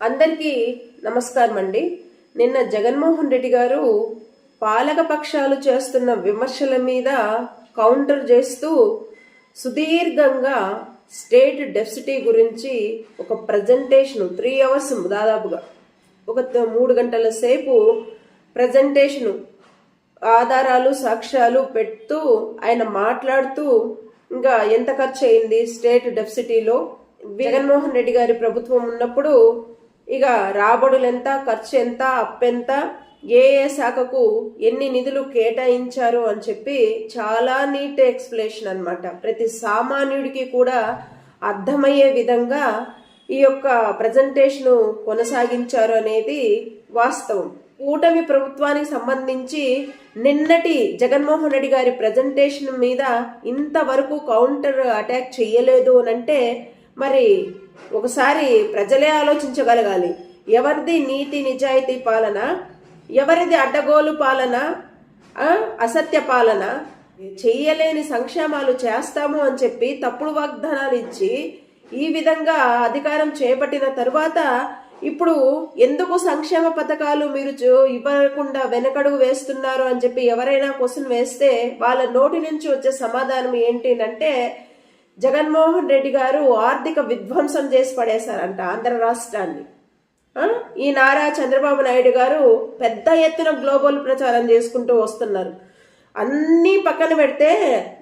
అందరికీ నమస్కారం అండి నిన్న జగన్మోహన్ రెడ్డి గారు పాలకపక్షాలు చేస్తున్న విమర్శల మీద కౌంటర్ చేస్తూ సుదీర్ఘంగా స్టేట్ డెఫిసిటీ గురించి ఒక ప్రజెంటేషన్ త్రీ అవర్స్ దాదాపుగా ఒక మూడు గంటల సేపు ప్రజెంటేషన్ ఆధారాలు సాక్ష్యాలు పెడుతూ ఆయన మాట్లాడుతూ ఇంకా ఎంత ఖర్చు అయింది స్టేట్ డెఫిసిటీలో? జగన్మోహన్ రెడ్డి గారి ప్రభుత్వం ఉన్నప్పుడు ఇక రాబడులు ఎంత ఖర్చు ఎంత అప్పెంత ఏ ఏ శాఖకు ఎన్ని నిధులు కేటాయించారు అని చెప్పి చాలా నీట్ ఎక్స్ప్లెనేషన్ అనమాట ప్రతి సామాన్యుడికి కూడా అర్థమయ్యే విధంగా ఈ యొక్క ప్రజెంటేషన్ కొనసాగించారు అనేది వాస్తవం. కూటమి ప్రభుత్వానికి సంబంధించి నిన్నటి జగన్మోహన్ రెడ్డి గారి ప్రజెంటేషన్ మీద ఇంతవరకు కౌంటర్ అటాక్ చేయలేదు అని అంటే మరి ఒకసారి ప్రజలే ఆలోచించగలగాలి. ఎవరిది నీతి నిజాయితీ పాలన? ఎవరిది అడ్డగోలు పాలన? అసత్య పాలన? చెయ్యలేని సంక్షేమాలు చేస్తాము అని చెప్పి తప్పుడు వాగ్దానాలు ఇచ్చి ఈ విధంగా అధికారం చేపట్టిన తరువాత ఇప్పుడు ఎందుకు సంక్షేమ పథకాలు మీరు చూ- ఇవ్వకుండా వెనకడుగు వేస్తున్నారు అని చెప్పి ఎవరైనా క్వశ్చన్ వేస్తే వాళ్ళ నోటి నుంచి వచ్చే సమాధానం ఏంటి అంటే జగన్మోహన్ రెడ్డి గారు ఆర్థిక విధ్వంసం చేసి పడేశారంట ఆంధ్ర రాష్ట్రాన్ని. ఈ నారా చంద్రబాబు నాయుడు గారు పెద్ద ఎత్తున గ్లోబల్ ప్రచారం చేసుకుంటూ వస్తున్నారు. అన్నీ పక్కన పెడితే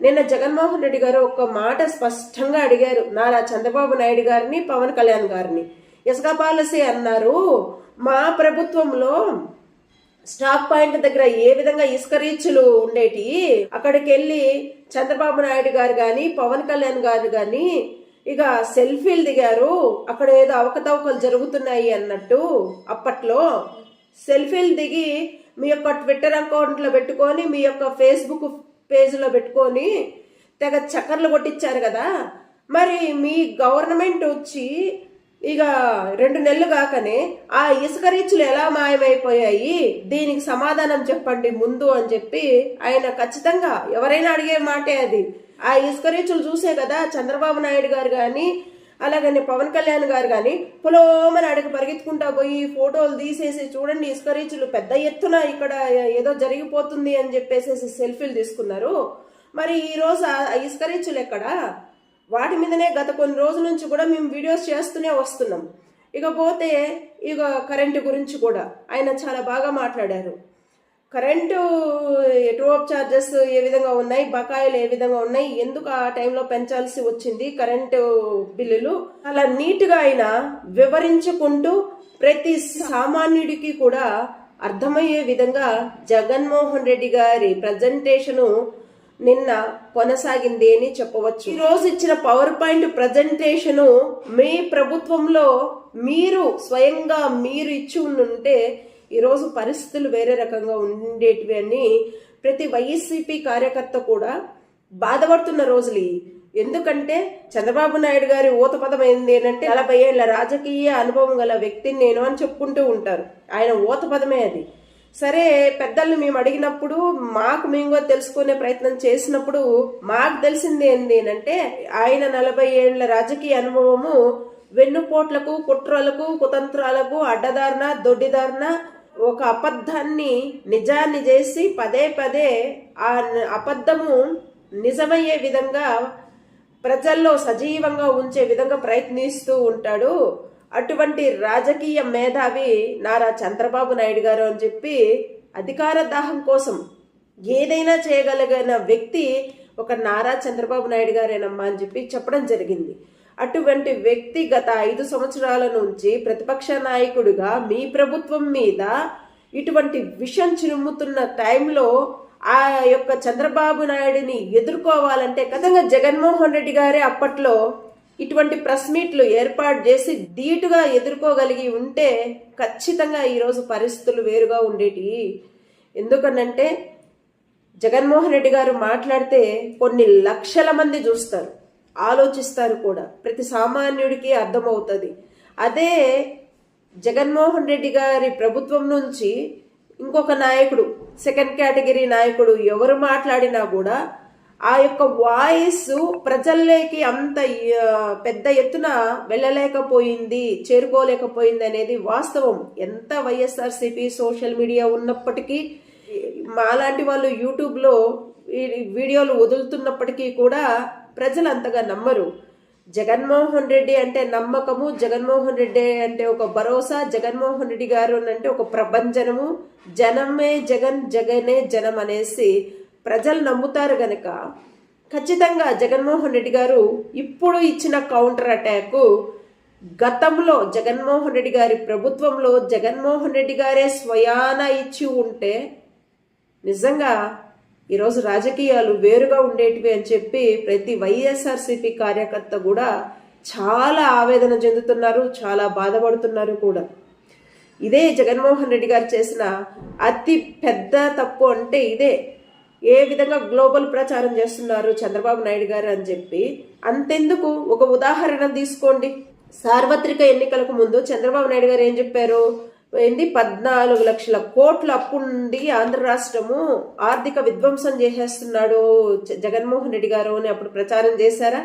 నిన్న జగన్మోహన్ రెడ్డి గారు ఒక మాట స్పష్టంగా అడిగారు. నారా చంద్రబాబు నాయుడు గారిని పవన్ కళ్యాణ్ గారిని. ఇసుక పాలసీ అన్నారు. మా ప్రభుత్వంలో స్టాక్ పాయింట్ దగ్గర ఏ విధంగా ఇసుక రీచ్లు ఉండేటి అక్కడికి వెళ్ళి చంద్రబాబు నాయుడు గారు గాని పవన్ కళ్యాణ్ గారు గాని ఇక సెల్ఫీలు దిగారు. అక్కడ ఏదో అవకతవకలు జరుగుతున్నాయి అన్నట్టు అప్పట్లో సెల్ఫీలు దిగి మీ యొక్క ట్విట్టర్ అకౌంట్లో పెట్టుకొని మీ యొక్క ఫేస్బుక్ పేజ్లో పెట్టుకొని తెగ చక్కర్లు కొట్టించారు కదా. మరి మీ గవర్నమెంట్ వచ్చి ఇక రెండు నెలలు కాకనే ఆ ఇసుక రీచ్లు ఎలా మాయమైపోయాయి? దీనికి సమాధానం చెప్పండి ముందు అని చెప్పి ఆయన ఖచ్చితంగా ఎవరైనా అడిగే మాటే అది. ఆ ఇసుక రీచ్లు చూసే కదా చంద్రబాబు నాయుడు గారు కానీ అలాగని పవన్ కళ్యాణ్ గారు కానీ పొలోమని అడిగి పరిగెత్తుకుంటా పోయి ఫోటోలు తీసేసి చూడండి ఇసుక రీచ్లు పెద్ద ఎత్తున ఇక్కడ ఏదో జరిగిపోతుంది అని చెప్పేసి సెల్ఫీలు తీసుకున్నారు. మరి ఈరోజు ఆ ఇసుక రీచ్లు ఎక్కడా? వాటి మీదనే గత కొన్ని రోజుల నుంచి కూడా మేము వీడియోస్ చేస్తూనే వస్తున్నాం. ఇకపోతే ఇక కరెంటు గురించి కూడా ఆయన చాలా బాగా మాట్లాడారు. కరెంటు టోప్ ఛార్జెస్ ఏ విధంగా ఉన్నాయి బకాయిలు ఏ విధంగా ఉన్నాయి ఎందుకు ఆ టైంలో పెంచాల్సి వచ్చింది కరెంటు బిల్లులు? అలా నీట్గా ఆయన వివరించుకుంటూ ప్రతి సామాన్యుడికి కూడా అర్థమయ్యే విధంగా జగన్మోహన్ రెడ్డి గారి ప్రజెంటేషను నిన్న కొనసాగింది అని చెప్పవచ్చు. ఈ రోజు ఇచ్చిన పవర్ పాయింట్ ప్రజెంటేషను మీ ప్రభుత్వంలో మీరు స్వయంగా మీరు ఇచ్చి ఉంటే ఈరోజు పరిస్థితులు వేరే రకంగా ఉండేటివి అని ప్రతి వైసీపీ కార్యకర్త కూడా బాధపడుతున్న రోజులు ఎందుకంటే చంద్రబాబు నాయుడు గారి ఊత పదం ఏంది అంటే నలభై ఏళ్ళ రాజకీయ అనుభవం గల వ్యక్తిని నేను అని చెప్పుకుంటూ ఉంటారు. ఆయన ఊత పదమే అది. సరే పెద్దల్ని మేము అడిగినప్పుడు మాకు మేము కూడా తెలుసుకునే ప్రయత్నం చేసినప్పుడు మాకు తెలిసింది ఏంది అంటే ఆయన నలభై ఏళ్ళ రాజకీయ అనుభవము వెన్నుపోట్లకు కుట్రలకు కుతంత్రాలకు అడ్డదారిన దొడ్డిదారిన ఒక అబద్ధాన్ని నిజాన్ని చేసి పదే పదే ఆ అబద్ధము నిజమయ్యే విధంగా ప్రజల్లో సజీవంగా ఉంచే విధంగా ప్రయత్నిస్తూ ఉంటాడు. అటువంటి రాజకీయ మేధావి నారా చంద్రబాబు నాయుడు గారు అని చెప్పి అధికార దాహం కోసం ఏదైనా చేయగలిగిన వ్యక్తి ఒక నారా చంద్రబాబు నాయుడు గారేనమ్మా అని చెప్పి చెప్పడం జరిగింది. అటువంటి వ్యక్తి గత ఐదు సంవత్సరాల నుంచి ప్రతిపక్ష నాయకుడిగా మీ ప్రభుత్వం మీద ఇటువంటి విషం చిరుముతున్న టైంలో ఆ యొక్క చంద్రబాబు నాయుడిని ఎదుర్కోవాలంటే ఖచ్చితంగా జగన్మోహన్ రెడ్డి గారే అప్పట్లో ఇటువంటి ప్రెస్ మీట్లు ఏర్పాటు చేసి ధీటుగా ఎదుర్కోగలిగి ఉంటే ఖచ్చితంగా ఈరోజు పరిస్థితులు వేరుగా ఉండేటి. ఎందుకనంటే జగన్మోహన్ రెడ్డి గారు మాట్లాడితే కొన్ని లక్షల మంది చూస్తారు ఆలోచిస్తారు కూడా. ప్రతి సామాన్యుడికి అర్థమవుతుంది. అదే జగన్మోహన్ రెడ్డి గారి ప్రభుత్వం నుంచి ఇంకొక నాయకుడు సెకండ్ కేటగిరీ నాయకుడు ఎవరు మాట్లాడినా కూడా ఆ యొక్క వాయిస్ ప్రజల్లోకి అంత పెద్ద ఎత్తున వెళ్ళలేకపోయింది చేరుకోలేకపోయింది అనేది వాస్తవం. ఎంత వైఎస్ఆర్సీపీ సోషల్ మీడియా ఉన్నప్పటికీ మాలాంటి వాళ్ళు యూట్యూబ్లో వీడియోలు వదులుతున్నప్పటికీ కూడా ప్రజలు అంతగా నమ్మరు. జగన్మోహన్ రెడ్డి అంటే నమ్మకము జగన్మోహన్ రెడ్డి అంటే ఒక భరోసా జగన్మోహన్ రెడ్డి గారు అంటే ఒక ప్రపంచనము జనమే జగన్ జగనే జనం అనేసి ప్రజలు నమ్ముతారు గనక ఖచ్చితంగా జగన్మోహన్ రెడ్డి గారు ఇప్పుడు ఇచ్చిన కౌంటర్ అటాక్ గతంలో జగన్మోహన్ రెడ్డి గారి ప్రభుత్వంలో జగన్మోహన్ రెడ్డి గారే స్వయాన ఇచ్చి ఉంటే నిజంగా ఈరోజు రాజకీయాలు వేరుగా ఉండేటివి అని చెప్పి ప్రతి వైఎస్ఆర్సీపీ కార్యకర్త కూడా చాలా ఆవేదన చెందుతున్నారు చాలా బాధపడుతున్నారు కూడా. ఇదే జగన్మోహన్ రెడ్డి గారు చేసిన అతి పెద్ద తప్పు అంటే ఇదే. ఏ విధంగా గ్లోబల్ ప్రచారం చేస్తున్నారు చంద్రబాబు నాయుడు గారు అని చెప్పి అంతెందుకు? ఒక ఉదాహరణ తీసుకోండి. సార్వత్రిక ఎన్నికలకు ముందు చంద్రబాబు నాయుడు గారు ఏం చెప్పారు? ఏంది? పద్నాలుగు లక్షల కోట్ల అప్పుండి ఆంధ్ర రాష్ట్రము ఆర్థిక విధ్వంసం చేసేస్తున్నాడు జ- జగన్మోహన్ రెడ్డి గారు అని అప్పుడు ప్రచారం చేశారా?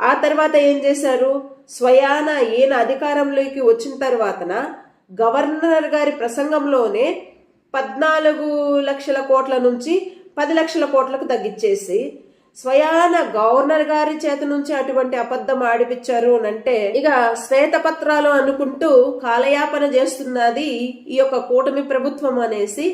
ఆ తర్వాత ఏం చేశారు? స్వయాన ఈయన అధికారంలోకి వచ్చిన తర్వాతన గవర్నర్ గారి ప్రసంగంలోనే పద్నాలుగు లక్షల కోట్ల నుంచి పది లక్షల కోట్లకు తగ్గించేసి స్వయాన గవర్నర్ గారి చేత నుంచి అటువంటి అబద్ధం ఆడిపించారు అని అంటే ఇక శ్వేతపత్రాలు అనుకుంటూ కాలయాపన చేస్తున్నది ఈ యొక్క కూటమి ప్రభుత్వం అనేసి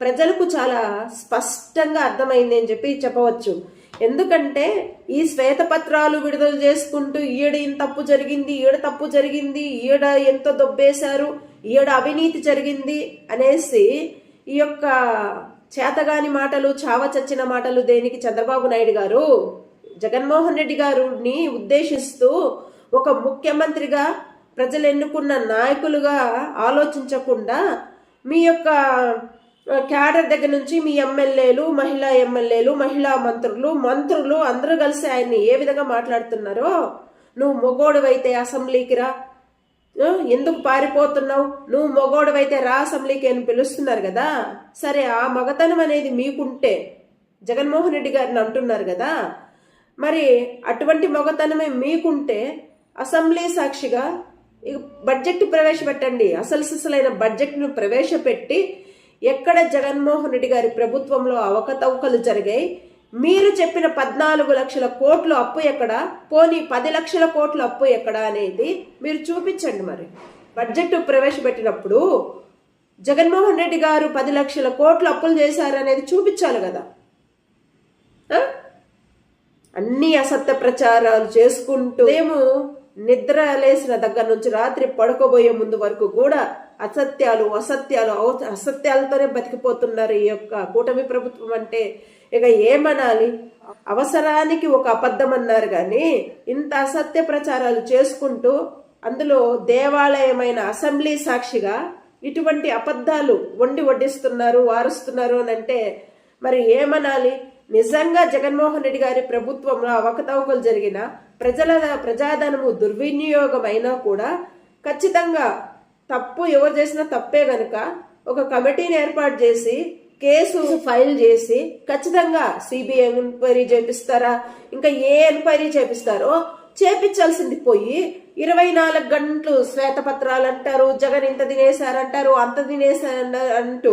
ప్రజలకు చాలా స్పష్టంగా అర్థమైంది అని చెప్పి చెప్పవచ్చు. ఎందుకంటే ఈ శ్వేతపత్రాలు విడుదల చేసుకుంటూ ఈడ ఇంత తప్పు జరిగింది ఈడ తప్పు జరిగింది ఈడ ఎంత దొబ్బేశారు ఈడ అవినీతి జరిగింది అనేసి ఈ యొక్క చేతగాని మాటలు చావ చచ్చిన మాటలు దేనికి? చంద్రబాబు నాయుడు గారు. జగన్మోహన్ రెడ్డి గారిని ఉద్దేశిస్తూ ఒక ముఖ్యమంత్రిగా ప్రజలు ఎన్నుకున్న నాయకులుగా ఆలోచించకుండా మీ యొక్క క్యాడర్ దగ్గర నుంచి మీ ఎమ్మెల్యేలు మహిళా ఎమ్మెల్యేలు మహిళా మంత్రులు మంత్రులు అందరూ కలిసి ఆయన్ని ఏ విధంగా మాట్లాడుతున్నారో నువ్వు మొగోడువైతే అసెంబ్లీకి రా. ఎందుకు పారిపోతున్నావు? నువ్వు మగోడవైతే రా అసెంబ్లీకి అని పిలుస్తున్నారు కదా. సరే ఆ మగతనం అనేది మీకుంటే జగన్మోహన్ రెడ్డి గారిని అంటున్నారు కదా. మరి అటువంటి మగతనమే మీకుంటే అసెంబ్లీ సాక్షిగా ఇక బడ్జెట్ ప్రవేశపెట్టండి. అసలు సిసలైన బడ్జెట్ను ప్రవేశపెట్టి ఎక్కడ జగన్మోహన్ రెడ్డి గారి ప్రభుత్వంలో అవకతవకలు జరిగాయి మీరు చెప్పిన పద్నాలుగు లక్షల కోట్లు అప్పు ఎక్కడ? పోనీ పది లక్షల కోట్లు అప్పు ఎక్కడ అనేది మీరు చూపించండి మరి. బడ్జెట్ ప్రవేశపెట్టినప్పుడు జగన్మోహన్ రెడ్డి గారు పది లక్షల కోట్లు అప్పులు చేశారనేది చూపించాలి కదా. అన్ని అసత్య ప్రచారాలు చేసుకుంటూ మేము నిద్ర లేసిన దగ్గర నుంచి రాత్రి పడుకోబోయే ముందు వరకు కూడా అసత్యాలు అసత్యాలు అసత్యాలతోనే బతికిపోతున్నారు ఈ యొక్క కూటమి ప్రభుత్వం అంటే. ఇక ఏమనాలి? అవసరానికి ఒక అబద్ధం అన్నారు కానీ ఇంత అసత్య ప్రచారాలు చేసుకుంటూ అందులో దేవాలయమైన అసెంబ్లీ సాక్షిగా ఇటువంటి అబద్ధాలు వండి వడ్డిస్తున్నారు వారుస్తున్నారు అని అంటే మరి ఏమనాలి? నిజంగా జగన్మోహన్ రెడ్డి గారి ప్రభుత్వంలో అవకతవకలు జరిగిన ప్రజల ప్రజాధనము దుర్వినియోగం అయినా కూడా ఖచ్చితంగా తప్పు ఎవరు చేసినా తప్పే గనుక ఒక కమిటీని ఏర్పాటు చేసి కేసు ఫైల్ చేసి ఖచ్చితంగా సిబిఐ ఎంక్వైరీ చేపిస్తారా? ఇంకా ఏ ఎంక్వైరీ చేపిస్తారో చేపించాల్సింది పోయి ఇరవై నాలుగు గంటలు శ్వేతపత్రాలు అంటారు జగన్ ఇంత తినేశారంటారు అంత తినేశారు అంటూ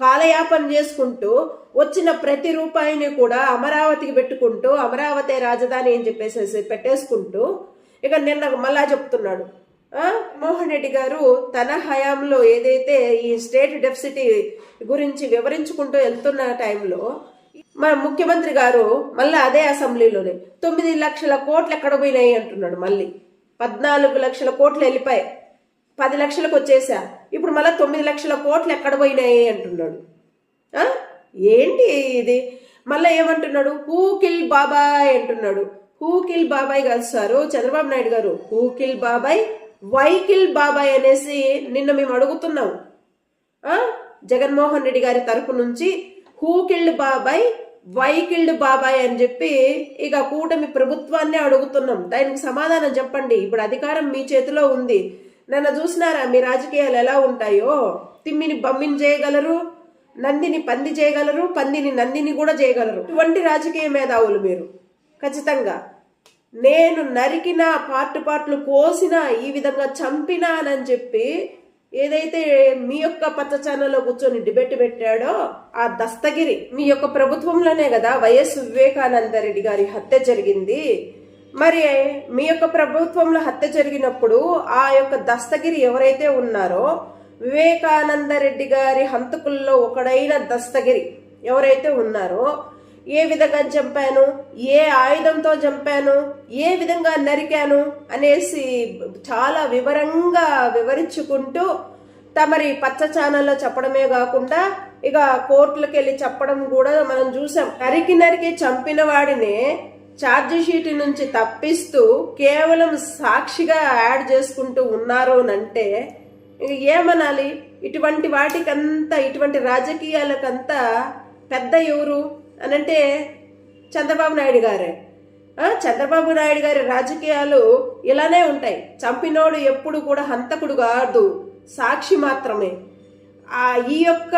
కాలయాపన చేసుకుంటూ వచ్చిన ప్రతి రూపాయిని కూడా అమరావతికి పెట్టుకుంటూ అమరావతి రాజధాని అని చెప్పేసి పెట్టేసుకుంటూ ఇక నిన్న మళ్ళా చెప్తున్నాడు. మోహన్ రెడ్డి గారు తన హయాంలో ఏదైతే ఈ స్టేట్ డెఫిసిటీ గురించి వివరించుకుంటూ వెళ్తున్న టైంలో మా ముఖ్యమంత్రి గారు మళ్ళీ అదే అసెంబ్లీలోనే తొమ్మిది లక్షల కోట్లు ఎక్కడ పోయినాయి అంటున్నాడు మళ్ళీ. పద్నాలుగు లక్షల కోట్లు వెళ్ళిపోయాయి. పది లక్షలకు వచ్చేసా. ఇప్పుడు మళ్ళీ తొమ్మిది లక్షల కోట్లు ఎక్కడ పోయినాయి అంటున్నాడు. ఏంటి ఇది? మళ్ళీ ఏమంటున్నాడు? హూ కిల్ బాబాయ్ అంటున్నాడు. హూ కిల్ బాబాయ్ కాదు సారు చంద్రబాబు నాయుడు గారు. హూ కిల్ బాబాయ్ వైకిల్ బాబాయ్ అనేసి నిన్న మేము అడుగుతున్నాం. జగన్మోహన్ రెడ్డి గారి తరపు నుంచి హూ కిల్డ్ బాబాయ్ వైకిల్డ్ బాబాయ్ అని చెప్పి ఇక కూటమి ప్రభుత్వాన్నే అడుగుతున్నాం. దానికి సమాధానం చెప్పండి. ఇప్పుడు అధికారం మీ చేతిలో ఉంది. నన్ను చూసినారా? మీ రాజకీయాలు ఎలా ఉంటాయో? తిమ్మిని బమ్మిని చేయగలరు? నందిని పంది చేయగలరు? పందిని నందిని కూడా చేయగలరు. ఇటువంటి రాజకీయ మేధావులు మీరు. ఖచ్చితంగా. నేను నరికిన పార్ట్ పార్ట్లు కోసిన ఈ విధంగా చంపినానని చెప్పి ఏదైతే మీ యొక్క పచ్చ ఛానల్లో కూర్చొని డిబేట్ పెట్టాడో ఆ దస్తగిరి మీ యొక్క ప్రభుత్వంలోనే కదా వైఎస్ వివేకానంద రెడ్డి గారి హత్య జరిగింది. మరి మీ యొక్క ప్రభుత్వంలో హత్య జరిగినప్పుడు ఆ యొక్క దస్తగిరి ఎవరైతే ఉన్నారో వివేకానంద రెడ్డి గారి హంతకుల్లో ఒకడైన దస్తగిరి ఎవరైతే ఉన్నారో ఏ విధంగా చంపాను? ఏ ఆయుధంతో చంపాను? ఏ విధంగా నరికాను? అనేసి చాలా వివరంగా వివరించుకుంటూ తమరి పచ్చ ఛానల్లో చెప్పడమే కాకుండా ఇక కోర్టులకు వెళ్ళి చెప్పడం కూడా మనం చూసాం. నరికి నరికి చంపిన వాడిని ఛార్జ్ షీట్ నుంచి తప్పిస్తూ కేవలం సాక్షిగా యాడ్ చేసుకుంటూ ఉన్నారు అంటే ఇక ఏమనాలి? ఇటువంటి వాటికంతా ఇటువంటి రాజకీయాలకంతా పెద్ద ఎవరు? అనంటే చంద్రబాబు నాయుడు గారే. చంద్రబాబు నాయుడు గారి రాజకీయాలు ఇలానే ఉంటాయి. చంపినోడు ఎప్పుడు కూడా హంతకుడు కాదు. సాక్షి మాత్రమే. ఈ యొక్క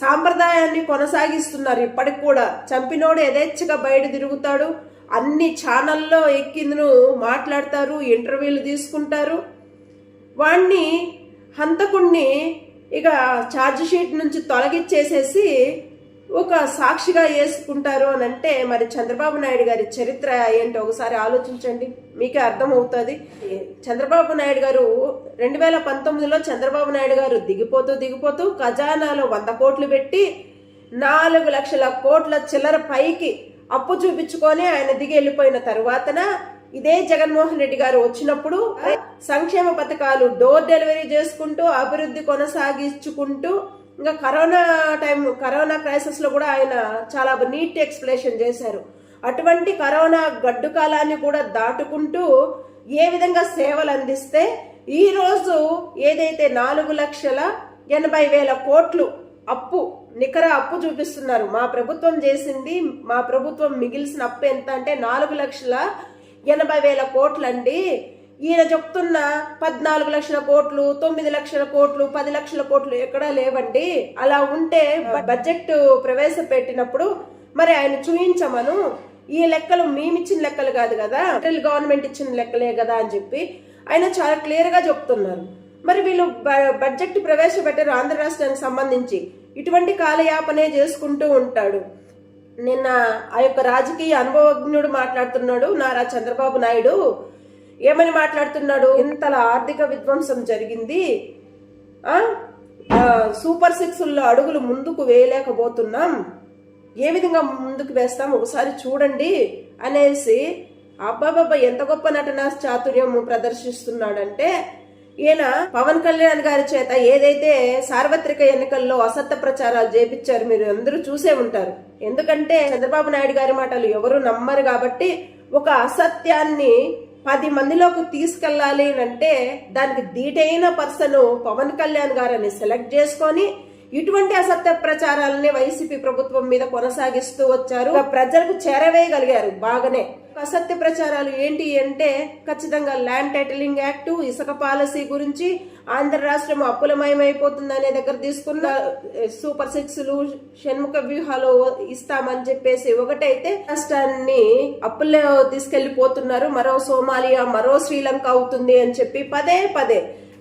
సాంప్రదాయాన్ని కొనసాగిస్తున్నారు ఇప్పటికి కూడా. చంపినోడు యథేచ్ఛగా బయట తిరుగుతాడు. అన్ని ఛానల్లో ఎక్కిందును మాట్లాడతారు ఇంటర్వ్యూలు తీసుకుంటారు. వాణ్ణి హంతకుణ్ణి ఇక ఛార్జ్ షీట్ నుంచి తొలగించేసేసి ఒక సాక్షిగా వేసుకుంటారు అని అంటే మరి చంద్రబాబు నాయుడు గారి చరిత్ర ఏంటో ఒకసారి ఆలోచించండి. మీకే అర్థమవుతుంది. చంద్రబాబు నాయుడు గారు రెండు వేల పంతొమ్మిదిలో చంద్రబాబు నాయుడు గారు దిగిపోతూ దిగిపోతూ ఖజానాలో వంద కోట్లు పెట్టి నాలుగు లక్షల కోట్ల చిల్లర పైకి అప్పు చూపించుకొని ఆయన దిగి వెళ్ళిపోయిన తరువాతన ఇదే జగన్మోహన్ రెడ్డి గారు వచ్చినప్పుడు సంక్షేమ పథకాలు డోర్ డెలివరీ చేసుకుంటూ అభివృద్ధి కొనసాగించుకుంటూ ఇంకా కరోనా టైం కరోనా క్రైసిస్లో కూడా ఆయన చాలా నీట్ ఎక్స్ప్లెనేషన్ చేశారు. అటువంటి కరోనా గడ్డు కాలాన్ని కూడా దాటుకుంటూ ఏ విధంగా సేవలు అందిస్తే ఈరోజు ఏదైతే నాలుగు లక్షల ఎనభై వేల కోట్లు అప్పు నికర అప్పు చూపిస్తున్నారు. మా ప్రభుత్వం చేసింది మా ప్రభుత్వం మిగిల్సిన అప్పు ఎంత అంటే నాలుగు లక్షల ఎనభై వేల కోట్లండి. ఈయన చెప్తున్న పద్నాలుగు లక్షల కోట్లు తొమ్మిది లక్షల కోట్లు పది లక్షల కోట్లు ఎక్కడా లేవండి. అలా ఉంటే బడ్జెట్ ప్రవేశపెట్టినప్పుడు మరి ఆయన చూయించమను. ఈ లెక్కలు మేమిచ్చిన లెక్కలు కాదు కదా. సెంట్రల్ గవర్నమెంట్ ఇచ్చిన లెక్కలే కదా అని చెప్పి ఆయన చాలా క్లియర్గా చెప్తున్నారు. మరి వీళ్ళు బ- బడ్జెట్ ప్రవేశపెట్టారు ఆంధ్ర రాష్ట్రానికి సంబంధించి. ఇటువంటి కాలయాపనే చేసుకుంటూ ఉంటాడు. నిన్న ఆ యొక్క రాజకీయ అనుభవజ్ఞుడు మాట్లాడుతున్నాడు నారా చంద్రబాబు నాయుడు. ఏమని మాట్లాడుతున్నాడు? ఇంతలా ఆర్థిక విధ్వంసం జరిగింది. సూపర్ సిక్స్లో అడుగులు ముందుకు వేయలేకపోతున్నాం. ఏ విధంగా ముందుకు వేస్తాం? ఒకసారి చూడండి అనేసి అబ్బాబబ్బా ఎంత గొప్ప నటన చాతుర్యం ప్రదర్శిస్తున్నాడంటే ఈయన పవన్ కళ్యాణ్ గారి చేత ఏదైతే సార్వత్రిక ఎన్నికల్లో అసత్య ప్రచారాలు చేపించారు మీరు అందరూ చూసే ఉంటారు. ఎందుకంటే చంద్రబాబు నాయుడు గారి మాటలు ఎవరు నమ్మరు కాబట్టి ఒక అసత్యాన్ని పది మందిలోకి తీసుకెళ్ళాలి అంటే దానికి ధీటైన పర్సన్ పవన్ కళ్యాణ్ గారని సెలెక్ట్ చేసుకొని ఇటువంటి అసత్య ప్రచారాలనే వైసీపీ ప్రభుత్వం మీద కొనసాగిస్తూ వచ్చారు. ప్రజలకు చేరవేయగలిగారు బాగానే. అసత్య ప్రచారాలు ఏంటి అంటే ఖచ్చితంగా ల్యాండ్ టైటిలింగ్ యాక్ట్ ఇసుక పాలసీ గురించి ఆంధ్ర రాష్ట్రం అప్పులమయమైపోతుంది అనే దగ్గర తీసుకున్న సూపర్ సిక్స్లు షణ్ముఖ వ్యూహాలు ఇస్తామని చెప్పేసి ఒకటైతే రాష్ట్రాన్ని అప్పుల్లో తీసుకెళ్ళిపోతున్నారు మరో సోమాలియా మరో శ్రీలంక అవుతుంది అని చెప్పి పదే పదే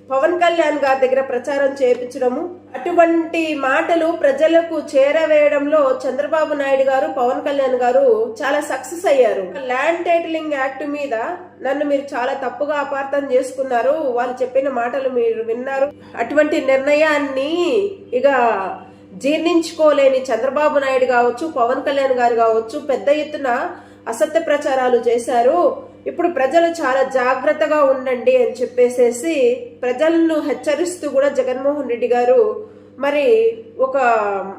పవన్ కళ్యాణ్ గారి దగ్గర ప్రచారం చేయించడము. అటువంటి మాటలు ప్రజలకు చేరవేయడంలో చంద్రబాబు నాయుడు గారు పవన్ కళ్యాణ్ గారు చాలా సక్సెస్ అయ్యారు. ల్యాండ్ టైటిలింగ్ యాక్ట్ మీద నన్ను మీరు చాలా తప్పుగా అపార్థం చేసుకున్నారు. వాళ్ళు చెప్పిన మాటలు మీరు విన్నారు. అటువంటి నిర్ణయాన్ని ఇక జీర్ణించుకోలేని చంద్రబాబు నాయుడు కావచ్చు పవన్ కళ్యాణ్ గారు కావచ్చు పెద్ద ఎత్తున అసత్య ప్రచారాలు చేశారు. ఇప్పుడు ప్రజలు చాలా జాగ్రత్తగా ఉండండి అని చెప్పేసేసి ప్రజలను హెచ్చరిస్తూ కూడా జగన్మోహన్ రెడ్డి గారు మరి ఒక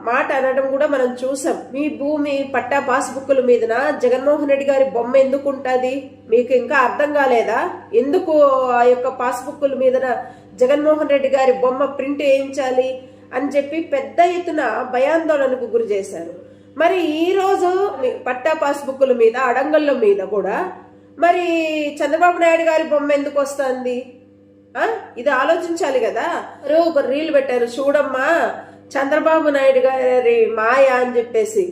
మాట అనడం కూడా మనం చూసాం. మీ భూమి పట్టా పాస్బుక్ల మీదన? జగన్మోహన్ రెడ్డి గారి బొమ్మ ఎందుకు ఉంటుంది? మీకు ఇంకా అర్థం కాలేదా? ఎందుకు ఆ యొక్క పాస్బుక్ల మీదన జగన్మోహన్ రెడ్డి గారి బొమ్మ ప్రింట్ వేయించాలి అని చెప్పి పెద్ద ఎత్తున భయాందోళనకు గురి చేశారు. మరి ఈరోజు పట్టా పాస్బుక్ల మీద అడంగళ్ళ మీద కూడా మరి చంద్రబాబు నాయుడు గారి బొమ్మ ఎందుకు వస్తుంది? ఇది ఆలోచించాలి కదా. ఎవరో ఒక రీల్ పెట్టారు చూడమ్మా చంద్రబాబు నాయుడు గారి మాయ అని చెప్పేసి.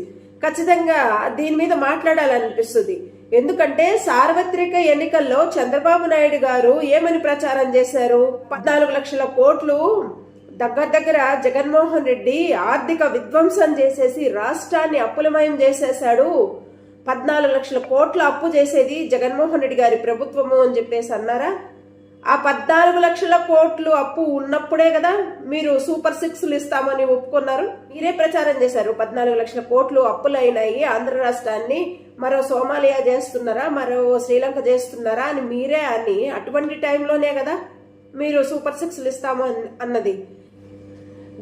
ఖచ్చితంగా దీని మీద మాట్లాడాలనిపిస్తుంది. ఎందుకంటే సార్వత్రిక ఎన్నికల్లో చంద్రబాబు నాయుడు గారు ఏమని ప్రచారం చేశారు? పద్నాలుగు లక్షల కోట్లు దగ్గర దగ్గర జగన్మోహన్ రెడ్డి ఆర్థిక విధ్వంసం చేసేసి రాష్ట్రాన్ని అప్పులమయం చేసేశాడు. పద్నాలుగు లక్షల కోట్ల అప్పు చేసేది జగన్మోహన్ రెడ్డి గారి ప్రభుత్వము అని చెప్పేసి అన్నారా? ఆ పద్నాలుగు లక్షల కోట్లు అప్పు ఉన్నప్పుడే కదా మీరు సూపర్ సిక్స్లు ఇస్తామని ఒప్పుకున్నారు? మీరే ప్రచారం చేశారు. పద్నాలుగు లక్షల కోట్లు అప్పులు అయినాయి ఆంధ్ర రాష్ట్రాన్ని మరో సోమాలియా చేస్తున్నారా? మరో శ్రీలంక చేస్తున్నారా అని మీరే అని అటువంటి టైంలోనే కదా మీరు సూపర్ సిక్స్లు ఇస్తాము అన్నది.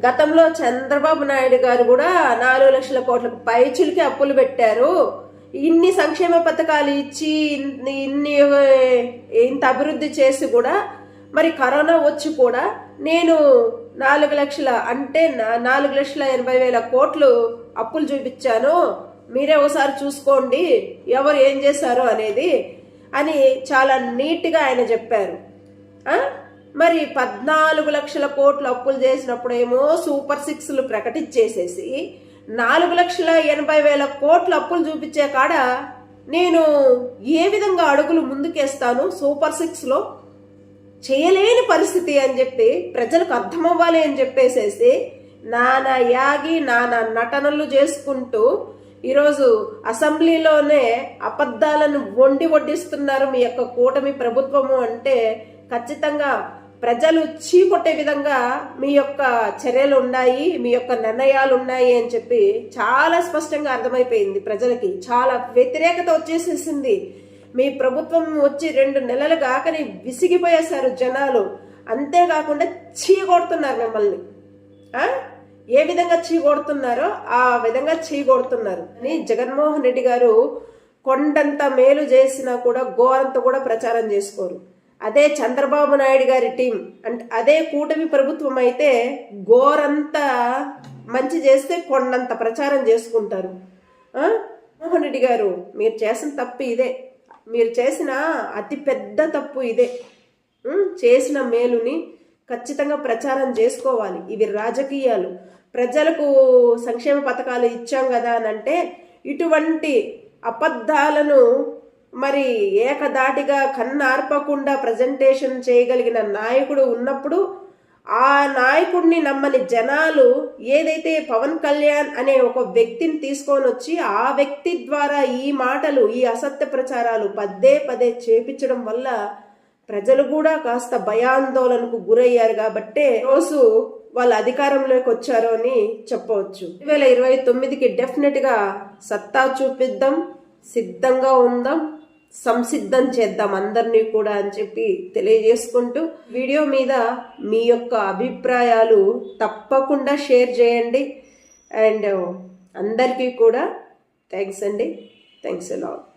గతంలో చంద్రబాబు నాయుడు గారు కూడా నాలుగు లక్షల కోట్లకు పైచులకి అప్పులు పెట్టారు. ఇన్ని సంక్షేమ పథకాలు ఇచ్చి ఇన్ని ఇన్ని ఇంత అభివృద్ధి చేసి కూడా మరి కరోనా వచ్చి కూడా నేను నాలుగు లక్షల అంటే నా- నాలుగు లక్షల ఎనభై వేల కోట్లు అప్పులు చూపించాను. మీరే ఒకసారి చూసుకోండి ఎవరు ఏం చేశారు అనేది అని చాలా నీట్గా ఆయన చెప్పారు. మరి పద్నాలుగు లక్షల కోట్లు అప్పులు చేసినప్పుడేమో సూపర్ సిక్స్లు ప్రకటించేసేసి నాలుగు లక్షల ఎనభై వేల కోట్ల అప్పులు చూపించే కాడ నేను ఏ విధంగా అడుగులు ముందుకేస్తాను సూపర్ సిక్స్లో? చేయలేని పరిస్థితి అని చెప్పి ప్రజలకు అర్థమవ్వాలి అని చెప్పేసేసి నానా యాగి నానా నటనలు చేసుకుంటూ ఈరోజు అసెంబ్లీలోనే అబద్ధాలను వండి వడ్డిస్తున్నారు మీ యొక్క కూటమి ప్రభుత్వము అంటే ఖచ్చితంగా ప్రజలు చీకొట్టే విధంగా మీ యొక్క చర్యలు ఉన్నాయి మీ యొక్క నిర్ణయాలు ఉన్నాయి అని చెప్పి చాలా స్పష్టంగా అర్థమైపోయింది ప్రజలకి. చాలా వ్యతిరేకత వచ్చేసేసింది. మీ ప్రభుత్వం వచ్చి రెండు నెలలు కాకని విసిగిపోయేశారు జనాలు. అంతేకాకుండా చీకొడుతున్నారు మిమ్మల్ని. ఏ విధంగా చీకొడుతున్నారో ఆ విధంగా చీకొడుతున్నారు. అని జగన్మోహన్ రెడ్డి గారు కొండంత మేలు చేసినా కూడా ఘోరంత కూడా ప్రచారం చేసుకోరు. అదే చంద్రబాబు నాయుడు గారి టీం. అంటే అదే కూటమి ప్రభుత్వం అయితే ఘోరంత మంచి చేస్తే కొండంత ప్రచారం చేసుకుంటారు. మోహన్ రెడ్డి గారు మీరు చేసిన తప్పు ఇదే. మీరు చేసిన అతి పెద్ద తప్పు ఇదే. చేసిన మేలుని ఖచ్చితంగా ప్రచారం చేసుకోవాలి. ఇవి రాజకీయాలు. ప్రజలకు సంక్షేమ పథకాలు ఇచ్చాం కదా అని అంటే ఇటువంటి అబద్ధాలను మరి ఏకదాటిగా కన్నార్పకుండా ప్రజెంటేషన్ చేయగలిగిన నాయకుడు ఉన్నప్పుడు ఆ నాయకుడిని నమ్మని జనాలు ఏదైతే పవన్ కళ్యాణ్ అనే ఒక వ్యక్తిని తీసుకొని వచ్చి ఆ వ్యక్తి ద్వారా ఈ మాటలు ఈ అసత్య ప్రచారాలు పదే పదే చేపించడం వల్ల ప్రజలు కూడా కాస్త భయాందోళనకు గురయ్యారు కాబట్టే రోజు వాళ్ళు అధికారంలోకి వచ్చారు అని చెప్పవచ్చు. రెండు వేల ఇరవై తొమ్మిదికి డెఫినెట్గా సత్తా చూపిద్దాం సిద్ధంగా ఉందాం. సంసిద్ధం చేద్దాం అందరినీ కూడా అని చెప్పి తెలియజేసుకుంటూ వీడియో మీద మీ యొక్క అభిప్రాయాలు తప్పకుండా షేర్ చేయండి. అండ్ అందరికీ కూడా థ్యాంక్స్ అండి. Thanks a lot